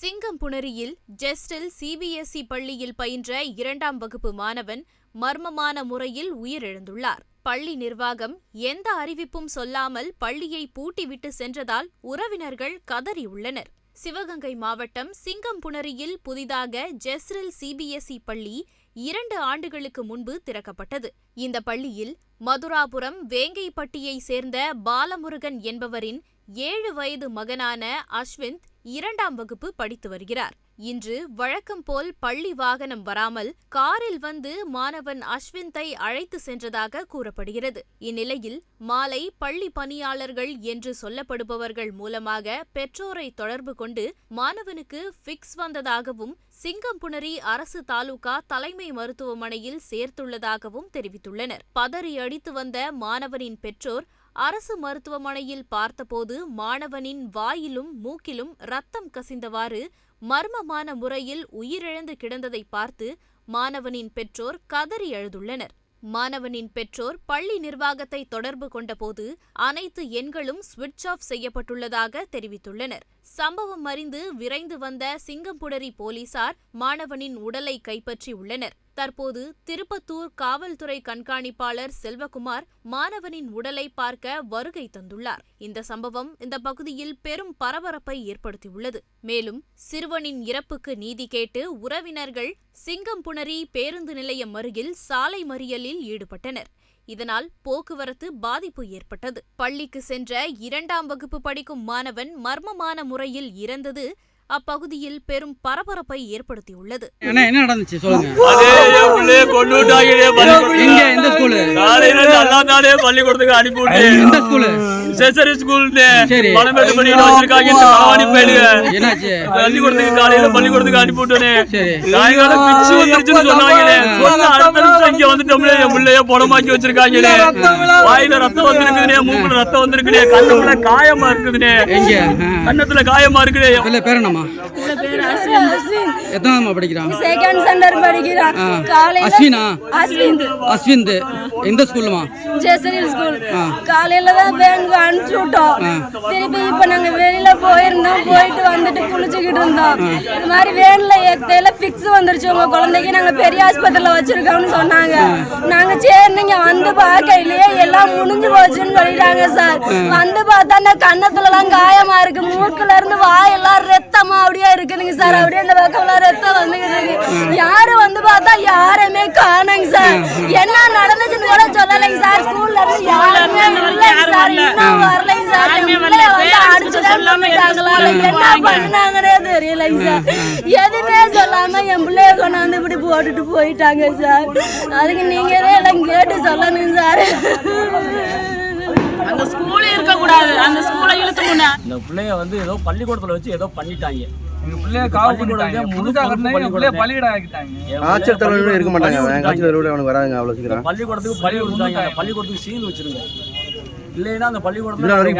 சிங்கம்புணரியில் ஜெஸ்டில் CBSE பள்ளியில் பயின்ற இரண்டாம் வகுப்பு மாணவன் மர்மமான முறையில் உயிரிழந்துள்ளார். பள்ளி நிர்வாகம் எந்த அறிவிப்பும் சொல்லாமல் பள்ளியை பூட்டிவிட்டு சென்றதால் உறவினர்கள் கதறியுள்ளனர். சிவகங்கை மாவட்டம் சிங்கம்புணரியில் புதிதாக ஜெஸ்ரில் சிபிஎஸ்இ பள்ளி இரண்டு ஆண்டுகளுக்கு முன்பு திறக்கப்பட்டது. இந்த பள்ளியில் மதுராபுரம் வேங்கைப்பட்டியை சேர்ந்த பாலமுருகன் என்பவரின் ஏழு வயது மகனான அஸ்விந்த் இரண்டாம் வகுப்பு படித்து வருகிறார். இன்று வழக்கம் போல் பள்ளி வாகனம் வராமல் காரில் வந்து மாணவன் அஸ்விந்தை அழைத்து சென்றதாக கூறப்படுகிறது. இந்நிலையில் மாலை பள்ளி பணியாளர்கள் என்று சொல்லப்படுபவர்கள் மூலமாக பெற்றோரை தொடர்பு கொண்டு மாணவனுக்கு ஃபிக்ஸ் வந்ததாகவும் சிங்கம்புணரி அரசு தாலுகா தலைமை மருத்துவமனையில் சேர்த்துள்ளதாகவும் தெரிவித்துள்ளனர். பதறி அடித்து வந்த மாணவனின் பெற்றோர் அரசு மருத்துவமனையில் பார்த்தபோது மாணவனின் வாயிலும் மூக்கிலும் ரத்தம் கசிந்தவாறு மர்மமான முறையில் உயிரிழந்து கிடந்ததை பார்த்து மாணவனின் பெற்றோர் கதறி அழுதுள்ளனர். மாணவனின் பெற்றோர் பள்ளி நிர்வாகத்தை தொடர்பு கொண்டபோது அனைத்து எண்களும் சுவிட்ச் ஆஃப் செய்யப்பட்டுள்ளதாக தெரிவித்துள்ளனர். சம்பவம் அறிந்து விரைந்து வந்த சிங்கம்புடரி போலீசார் மாணவனின் உடலை கைப்பற்றி உள்ளனர் தற்போது திருப்பத்தூர் காவல்துறை கண்காணிப்பாளர் செல்வகுமார் மாணவனின் உடலை பார்க்க வருகை தந்துள்ளார். இந்த சம்பவம் இந்த பகுதியில் பெரும் பரபரப்பை ஏற்படுத்தியுள்ளது. மேலும் சிறுவனின் இறப்புக்கு நீதி கேட்டு உறவினர்கள் சிங்கம்புணரி பேருந்து நிலையம் அருகில் சாலை மறியலில் ஈடுபட்டனர். இதனால் போக்குவரத்து பாதிப்பு ஏற்பட்டது. பள்ளிக்கு சென்ற இரண்டாம் வகுப்பு படிக்கும் மாணவன் மர்மமான முறையில் இறந்தது அப்பகுதியில் பெரும் பரபரப்பை ஏற்படுத்தியுள்ளது. புடமாக்கி வச்சிருக்காங்களே. வாயில ரத்தம் வந்திருக்குதுனே மூக்குல ரத்தம் வந்திருக்குனே கண்ணுல காயமா இருக்குதுனே. கண்ணத்துல காயமா இருக்குதே. பேர் என்னம்மா எத்தனாவதுமா படிக்கிறான் செகண்ட் ஸ்டாண்டர்ட் படிக்கிறான். காலையில அஸ்வினா? அஸ்வின். அஸ்விந்த். எந்த ஸ்கூலுமா? ஜெசரில் ஸ்கூல். காலையில தான் வேனுக்கு அனுப்பிச்சு விட்டோம் திருப்பி இப்ப நாங்க வெளியில போயிருந்தோம். போயிட்டு வந்துட்டு குளிச்சுக்கிட்டு இருந்தோம். இது மாதிரி வேன்ல ஏத்தையில பிக்ஸ் வந்துருச்சு. உங்க குழந்தைக்கு நாங்க பெரிய ஆஸ்பத்திரியில வச்சிருக்கோம்னு சொன்னாங்க. நாங்க சரி நீங்க வந்து பார்க்கையிலேயே எல்லாம் முடிஞ்சு போச்சுன்னு சொல்லிட்டாங்க சார். வந்து பார்த்தா அந்த கன்னத்துல எல்லாம் காயமா இருக்கு. மூக்குல இருந்து வாயெல்லாம் ரத்தமா அப்படியே இருக்குதுங்க சார் அப்படியே அந்த பக்கம்லாம் ரத்தம் வந்துகிட்டு இருக்கு. யாரு வந்து பார்த்தா யாருமே காணுங்க சார் என்ன நடந்துச்சுன்னு கூட சொல்லலைங்க சார் ஸ்கூல்ல இருந்து யாருமே இல்லைங்க சார் இன்னும் வரலைங்க சார் வந்து அடிச்சு சொல்லிட்டாங்களா என்ன பண்ணாங்கன்னே தெரியலைங்க சார் எதுவுமே சொல்லாம என் பிள்ளைய கொண்டாந்து இப்படி போட்டுட்டு போயிட்டாங்க சார் அதுக்கு நீங்க எல்லாம் கேட்டு சொல்லணுங்க சார் ஸ்கூலே இருக்க கூடாது அந்த ஸ்கூலை இழுத்து முன்ன. இந்த பிள்ளைய வந்து ஏதோ பள்ளிக்கூடத்துல வச்சு ஏதோ பண்ணிட்டாங்க. எங்க பிள்ளைய காவு பண்ணிட்டாங்க. புதுசா கட்டினா எங்க பிள்ளைய பள்ளியிடம் ஆக்கிட்டாங்க. காய்ச்சல் தலைவர்கள் இருக்க மாட்டாங்க. அவன் காய்ச்சல் தலைவரோட அவனுக்கு வராதுங்க அவ்வளோ சீக்கிரம். பள்ளிக்கூடத்துக்கு பள்ளி பள்ளிக்கூடத்துக்கு சீல் வச்சிருங்க. இல்லைன்னா அந்த பள்ளிக்கூடத்துல அந்த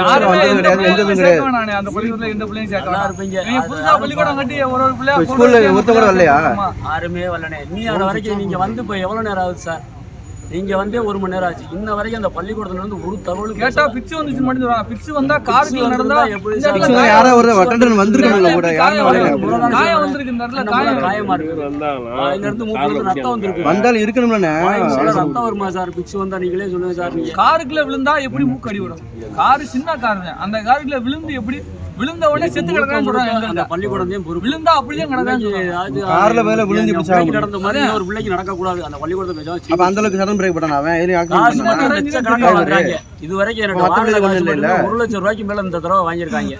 பள்ளிக்கூடத்துல பிள்ளையும் சேர்க்க நல்லா வேணாம். இருப்பீங்க நீங்க புதுசா பள்ளிக்கூடம் கட்டி ஒரு ஒரு பிள்ளையா இப்ப ஸ்கூல்ல ஒருத்தன் கூட வரலையா? ஆமா. யாருமே வரலனே நீ அது வரைக்கும் நீங்க வந்து இப்போ எவ்வளவு நேரம் ஆகுது சார்? நீங்க வந்தே ஒரு மணி நேரம் ஆச்சு. இன்ன வரைக்கும் அந்த பள்ளிக்கூடத்துல இருந்து ஒரு தகவல் கேட்டா பிக்ஸ் வந்துச்சு மட்டும் சொல்றாங்க பிக்ஸ் வந்தா காருக்கு நடந்தா எப்படி யாரோ ஒரு வட்டண்டன் வந்திருக்கணும்ல கூட வரல காயம் வந்திருக்கு இந்த இடத்துல காயம் காயமா இருக்கு. அதுல இருந்து மூக்குல ரத்தம் வந்திருக்கு. வாயில சொல்ல ரத்தம் வருமா சார்? பிச்சு வந்தா நீங்களே சொல்லுங்க சார். நீங்க காருக்குள்ள விழுந்தா எப்படி மூக்கு அடி வரும் காரு சின்ன காருங்க. அந்த காருக்குள்ள விழுந்து எப்படி விழுந்த உடனே செத்து கிடக்கான்னு சொல்றாங்க அந்த பள்ளிக்கூடத்தையும் பொறுப்பு. விழுந்தா அப்படியே கிடக்கான்னு சொல்றாங்க. கார்ல மேல விழுந்து பிடிச்சாங்க நடந்த மாதிரி ஒரு பிள்ளைக்கு நடக்க கூடாது அந்த பள்ளிக்கூடத்தை பேச அப்ப அந்த அளவுக்கு இது வரைக்கும் எனக்கு வாகன கொஞ்சம் இல்ல. லட்சம் ரூபாய்க்கு மேல இந்த தடவை வாங்கியிருக்காங்க.